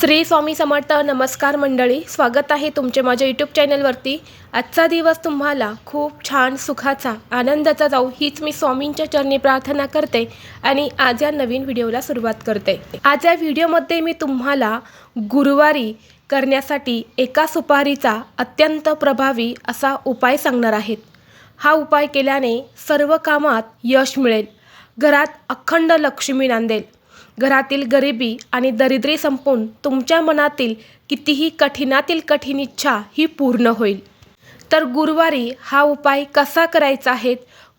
श्री स्वामी समर्थ नमस्कार मंडळी स्वागत आहे तुमचे माझ्या यूट्यूब चॅनलवरती आजचा दिवस तुम्हाला खूप छान सुखाचा आनंदाचा जाऊ हीच मी स्वामींच्या चरणी प्रार्थना करते आणि आज या नवीन व्हिडिओला सुरुवात करते. आज या व्हिडिओमध्ये मी तुम्हाला गुरुवारी करण्यासाठी एका सुपारीचा अत्यंत प्रभावी असा उपाय सांगणार आहेत हा उपाय केल्याने सर्व कामात यश मिळेल. घरात अखंड लक्ष्मी नांदेल. घरातील गरिबी आणि दरिद्री संपून तुमच्या मनातील कितीही कठीणातील कठीण इच्छा ही पूर्ण होईल. तर गुरुवारी हा उपाय कसा करायचा आहे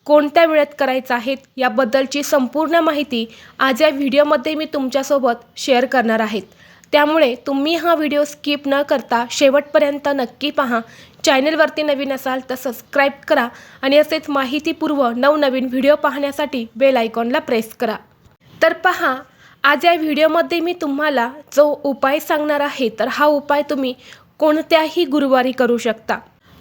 कोणत्या वेळेत करायचा आहेत याबद्दलची संपूर्ण माहिती आज या व्हिडिओमध्ये मी तुमच्यासोबत शेअर करणार आहेत त्यामुळे तुम्ही हा व्हिडिओ स्किप न करता शेवटपर्यंत नक्की पहा. चॅनलवरती नवीन असाल तर सबस्क्राईब करा आणि असेच माहितीपूर्व नवनवीन व्हिडिओ पाहण्यासाठी बेल आयकॉनला प्रेस करा. तर पहा आज या व्हिडिओमध्ये मी तुम्हाला जो उपाय सांगणार आहे तर हा उपाय तुम्ही कोणत्याही गुरुवारी करू शकता.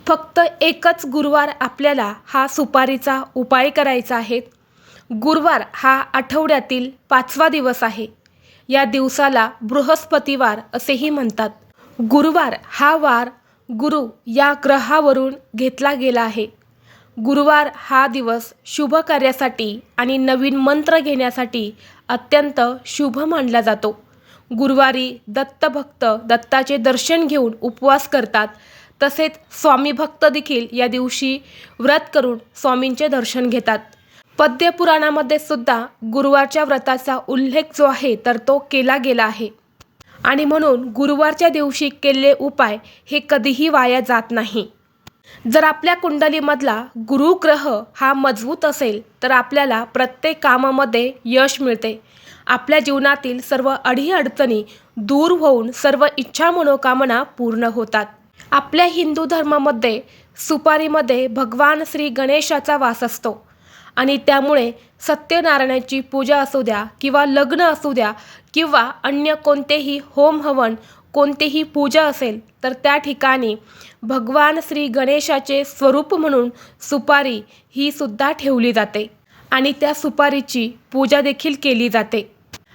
फक्त एकच गुरुवार आपल्याला हा सुपारीचा उपाय करायचा आहे. गुरुवार हा आठवड्यातील पाचवा दिवस आहे. या दिवसाला बृहस्पतिवार असेही म्हणतात. गुरुवार हा वार गुरु या ग्रहावरून घेतला गेला आहे. गुरुवार हा दिवस शुभ कार्यासाठी आणि नवीन मंत्र घेण्यासाठी अत्यंत शुभ मानला जातो. गुरुवारी दत्तभक्त दत्ताचे दर्शन घेऊन उपवास करतात. तसेच स्वामी भक्त देखील या दिवशी व्रत करून स्वामींचे दर्शन घेतात. पद्यपुराणामध्ये सुद्धा गुरुवारच्या व्रताचा उल्लेख जो आहे तर तो केला गेला आहे. आणि म्हणून गुरुवारच्या दिवशी केलेले उपाय हे कधीही वाया जात नाही. जर आपल्या कुंडलीमधला गुरुग्रह हा मजबूत असेल तर आपल्याला प्रत्येक कामामध्ये यश मिळते. आपल्या जीवनातील सर्व अडीअडचणी दूर होऊन सर्व इच्छा मनोकामना पूर्ण होतात. आपल्या हिंदू धर्मामध्ये सुपारीमध्ये भगवान श्री गणेशाचा वास असतो. आणि त्यामुळे सत्यनारायणाची पूजा असू द्या किंवा लग्न असू द्या किंवा अन्य कोणतेही होम हवन कोणतीही पूजा असेल तर त्या ठिकाणी भगवान श्री गणेशाचे स्वरूप म्हणून सुपारी ही सुद्धा ठेवली जाते आणि त्या सुपारीची पूजा देखील केली जाते.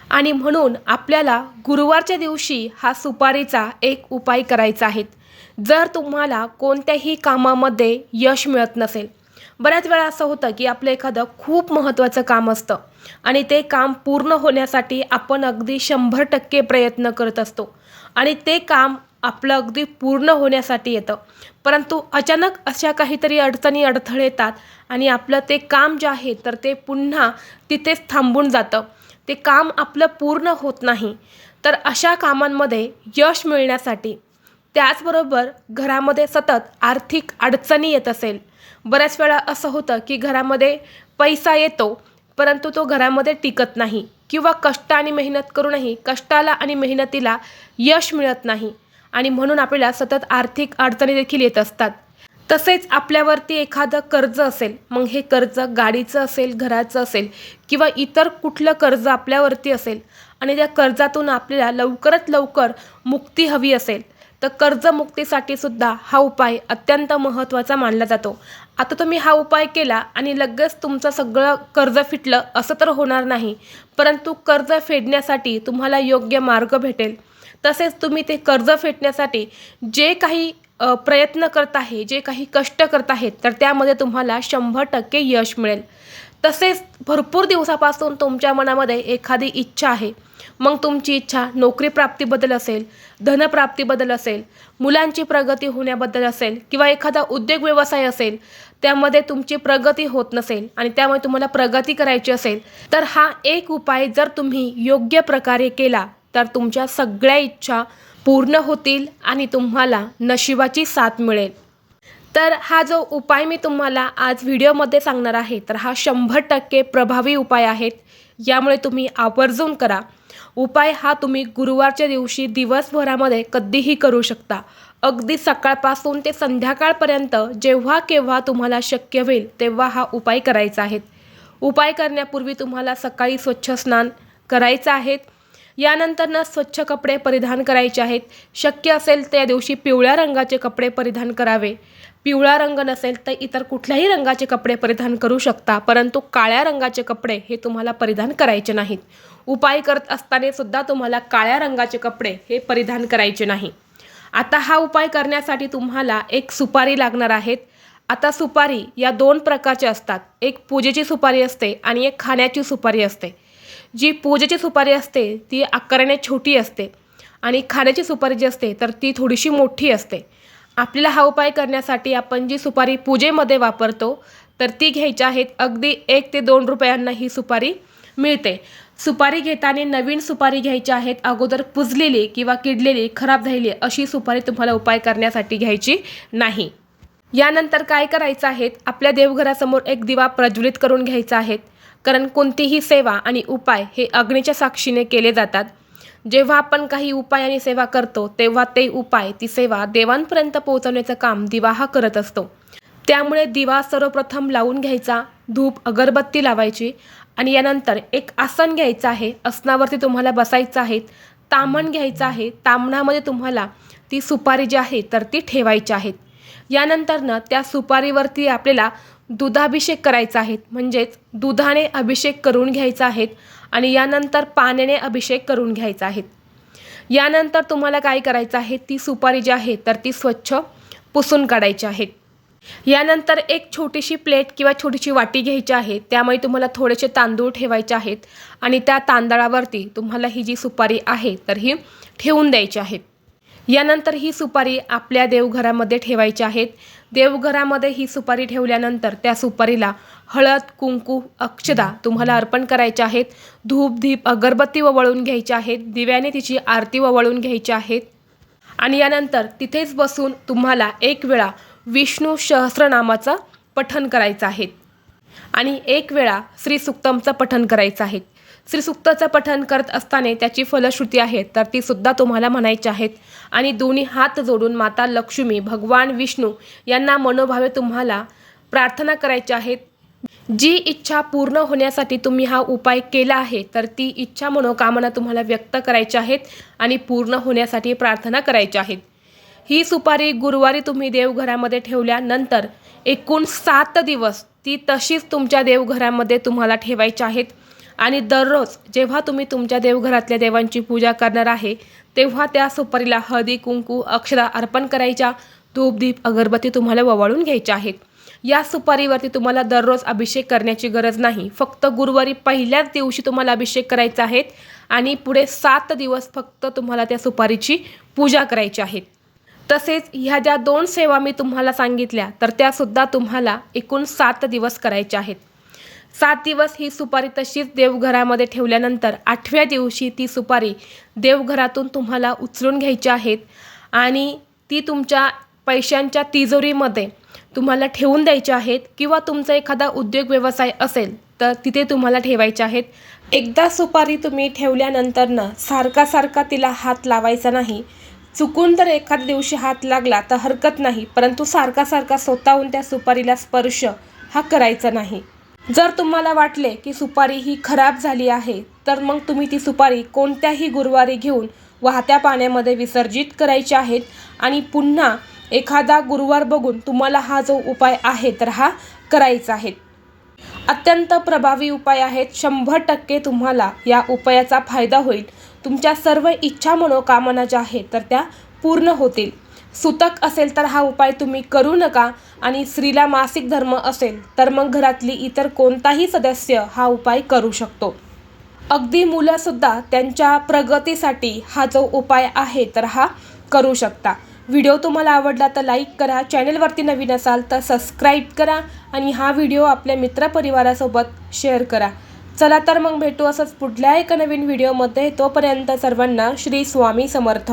आणि म्हणून आपल्याला गुरुवारच्या दिवशी हा सुपारीचा एक उपाय करायचा आहे. जर तुम्हाला कोणत्याही कामामध्ये यश मिळत नसेल बऱ्याच वेळा असं होतं की आपलं एखादं खूप महत्त्वाचं काम असतं आणि ते काम पूर्ण होण्यासाठी आपण अगदी शंभर टक्के प्रयत्न करत असतो. आणि ते काम आपलं अगदी पूर्ण होण्यासाठी येतं. परंतु अचानक अशा काहीतरी अडचणी अडथळे येतात आणि आपलं ते काम जे आहे तर ते पुन्हा तिथेच थांबून जातं. ते काम आपलं पूर्ण होत नाही. तर अशा कामांमध्ये यश मिळण्यासाठी त्याचबरोबर घरामध्ये सतत आर्थिक अडचणी येत असेल बऱ्याच वेळा असं होतं की घरामध्ये पैसा येतो परंतु तो घरामध्ये टिकत नाही किंवा कष्ट आणि मेहनत करूनही कष्टाला आणि मेहनतीला यश मिळत नाही. आणि म्हणून आपल्याला सतत आर्थिक अडचणी देखील येत असतात. तसेच आपल्यावरती एखादं कर्ज असेल मग हे कर्ज गाडीचं असेल घराचं असेल किंवा इतर कुठलं कर्ज आपल्यावरती असेल आणि त्या कर्जातून आपल्याला लवकरात लवकर मुक्ती हवी असेल तर कर्जमुक्तीसाठी सुद्धा हा उपाय अत्यंत महत्त्वाचा मानला जातो. आता तुम्ही हा उपाय केला आणि लगेच तुमचं सगळं कर्ज फिटलं असं तर होणार नाही. परंतु कर्ज फेडण्यासाठी तुम्हाला योग्य मार्ग भेटेल. तसेच तुम्ही ते कर्ज फेडण्यासाठी जे काही प्रयत्न करत आहे जे काही कष्ट करत आहेत तर त्यामध्ये तुम्हाला शंभर टक्के यश मिळेल. तसेच भरपूर दिवसापासून तुमच्या मनामध्ये एखादी इच्छा आहे. मग तुमची इच्छा नोकरी प्राप्तीबद्दल असेल धनप्राप्तीबद्दल असेल मुलांची प्रगती होण्याबद्दल असेल किंवा एखादा उद्योग व्यवसाय असेल त्यामध्ये तुमची प्रगती होत नसेल आणि त्यामुळे तुम्हाला प्रगती करायची असेल तर हा एक उपाय जर तुम्ही योग्य प्रकारे केला तर तुमच्या सगळ्या इच्छा पूर्ण होतील आणि तुम्हाला नशिबाची साथ मिळेल. तर हा जो उपाय मी तुम्हाला आज व्हिडिओमध्ये सांगणार आहे तर हा शंभर टक्के प्रभावी उपाय आहेत. यामुळे तुम्ही आवर्जून करा. उपाय हा तुम्ही गुरुवारच्या दिवशी दिवसभरामध्ये कधीही करू शकता. अगदी सकाळपासून ते संध्याकाळपर्यंत जेव्हा केव्हा तुम्हाला शक्य होईल तेव्हा हा उपाय करायचा आहे. उपाय करण्यापूर्वी तुम्हाला सकाळी स्वच्छ स्नान करायचं आहे. यानंतरनं स्वच्छ कपडे परिधान करायचे आहेत. शक्य असेल त्या दिवशी पिवळ्या रंगाचे कपडे परिधान करावे. पिवळा रंग नसेल तर इतर कुठल्याही रंगाचे कपडे परिधान करू शकता परंतु काळ्या रंगाचे कपडे हे तुम्हाला परिधान करायचे नाहीत. उपाय करत असताना सुद्धा तुम्हाला काळ्या रंगाचे कपडे हे परिधान करायचे नाही. आता हा उपाय करण्यासाठी तुम्हाला एक सुपारी लागणार आहेत. आता सुपारी या दोन प्रकारच्या असतात. एक पूजेची सुपारी असते आणि एक खाण्याची सुपारी असते. जी पूजेची सुपारी असते ती आकाराने छोटी असते आणि खाण्याची सुपारी जी असते तर ती थोडीशी मोठी असते. आपल्याला हा उपाय करण्यासाठी आपण जी सुपारी पूजेमध्ये वापरतो तर ती घ्यायची आहेत. अगदी एक ते दोन रुपयांना ही सुपारी मिळते. सुपारी घेताना नवीन सुपारी घ्यायची आहेत. अगोदर पुजलेली किंवा किडलेली खराब झालेली अशी सुपारी तुम्हाला उपाय करण्यासाठी घ्यायची नाही. यानंतर काय करायचं आहे? आपल्या देवघरासमोर एक दिवा प्रज्वलित करून घ्यायचा आहे. कारण कोणतीही सेवा आणि उपाय हे अग्नीच्या साक्षीने केले जातात. जेव्हा आपण काही उपाय आणि सेवा करतो तेव्हा ते उपाय ती सेवा देवांपर्यंत पोहोचवण्याचं काम दिवा हा करत असतो. त्यामुळे दिवा सर्वप्रथम लावून घ्यायचा धूप अगरबत्ती लावायची आणि यानंतर एक आसन घ्यायचं आहे आसनावरती तुम्हाला बसायचं आहे तामण घ्यायचं आहे तामणामध्ये तुम्हाला ती सुपारी जी आहे तर ती ठेवायची आहेत यानंतरनं त्या सुपारीवरती आपल्याला दुधाभिषेक करायचा आहे. म्हणजेच दुधाने अभिषेक करून घ्यायचा आहे आणि यानंतर पाण्याने अभिषेक करून घ्यायचा आहे. यानंतर तुम्हाला काय करायचं आहे? ती सुपारी जी आहे तर ती स्वच्छ पुसून काढायची आहे. यानंतर एक छोटीशी प्लेट किंवा छोटीशी वाटी घ्यायची आहे. त्यामुळे तुम्हाला थोडेसे तांदूळ ठेवायचे आहेत आणि त्या तांदळावरती तुम्हाला ही जी सुपारी आहे तर ही ठेवून द्यायची आहे. यानंतर ही सुपारी आपल्या देवघरामध्ये ठेवायची आहेत. देवघरामध्ये ही सुपारी ठेवल्यानंतर त्या सुपारीला हळद कुंकू अक्षदा तुम्हाला अर्पण करायचे आहेत. धूप धीप अगरबत्ती ववळून घ्यायची आहेत. दिव्याने तिची आरती ववळून घ्यायची आहेत. आणि यानंतर तिथेच बसून तुम्हाला एक वेळा विष्णू सहस्रनामाचं पठण करायचं आहे. आणि एक वेळा श्री सुक्तमचं पठण करायचं आहे. श्रीसुक्ताचं पठन करत असताना त्याची फलश्रुती आहे तर ती सुद्धा तुम्हाला म्हणायची आहेत. आणि दोन्ही हात जोडून माता लक्ष्मी भगवान विष्णू यांना मनोभावे तुम्हाला प्रार्थना करायच्या आहेत. जी इच्छा पूर्ण होण्यासाठी तुम्ही हा उपाय केला आहे तर ती इच्छा मनोकामना तुम्हाला व्यक्त करायच्या आहेत आणि पूर्ण होण्यासाठी प्रार्थना करायच्या आहेत. ही सुपारी गुरुवारी तुम्ही देवघरामध्ये ठेवल्यानंतर एकूण सात दिवस ती तशीच तुमच्या देवघरामध्ये तुम्हाला ठेवायची आहेत. आणि दररोज जेव्हा तुम्ही तुमच्या देवघरातल्या देवांची पूजा करणार आहे तेव्हा त्या सुपारीला हळदी कुंकू अक्षरा अर्पण करायच्या. धूप दीप अगरबत्ती तुम्हाला ववाळून घ्यायच्या आहेत. या सुपारीवरती तुम्हाला दररोज अभिषेक करण्याची गरज नाही. फक्त गुरुवारी पहिल्याच दिवशी तुम्हाला अभिषेक करायचा आहे आणि पुढे सात दिवस फक्त तुम्हाला त्या सुपारीची पूजा करायची आहे. तसेच ह्या ज्या दोन सेवा मी तुम्हाला सांगितल्या तर त्यासुद्धा तुम्हाला एकूण सात दिवस करायच्या आहेत. सात दिवस ही सुपारी तशीच देवघरामध्ये ठेवल्यानंतर आठव्या दिवशी ती सुपारी देवघरातून तुम्हाला उचलून घ्यायची आहेत आणि ती तुमच्या पैशांच्या तिजोरीमध्ये तुम्हाला ठेवून द्यायचे आहेत किंवा तुमचा एखादा उद्योग व्यवसाय असेल तर तिथे तुम्हाला ठेवायचे आहेत. एकदा सुपारी तुम्ही ठेवल्यानंतरनं सारखा सारखा तिला हात लावायचा नाही. चुकून तर एखाद्या दिवशी हात लागला तर हरकत नाही परंतु सारखा सारखा स्वतःहून त्या सुपारीला स्पर्श हा करायचा नाही. जर तुम्हाला वाटले की सुपारी ही खराब झाली आहे तर मग तुम्ही ती सुपारी कोणत्याही गुरुवारी घेऊन वाहत्या पाण्यामध्ये विसर्जित करायची आहेत आणि पुन्हा एखादा गुरुवार बघून तुम्हाला हा जो उपाय आहे तर हा करायचा आहे. अत्यंत प्रभावी उपाय आहेत. शंभर टक्के तुम्हाला या उपायाचा फायदा होईल. तुमच्या सर्व इच्छा मनोकामना ज्या आहेत तर त्या पूर्ण होतील. सुतक असेल तर हा उपाय तुम्ही करू नका आणि स्त्रीला मासिक धर्म असेल तर मग घरातली इतर कोणताही सदस्य हा उपाय करू शकतो. अगदी मुलंसुद्धा त्यांच्या प्रगतीसाठी हा जो उपाय आहे तर हा करू शकता. व्हिडिओ तुम्हाला आवडला तर लाईक करा चॅनलवरती नवीन असाल तर सबस्क्राईब करा आणि हा व्हिडिओ आपल्या मित्रपरिवारासोबत शेअर करा. चला तर मग भेटू असंच पुढल्या एका नवीन व्हिडिओमध्ये. तोपर्यंत सर्वांना श्री स्वामी समर्थ.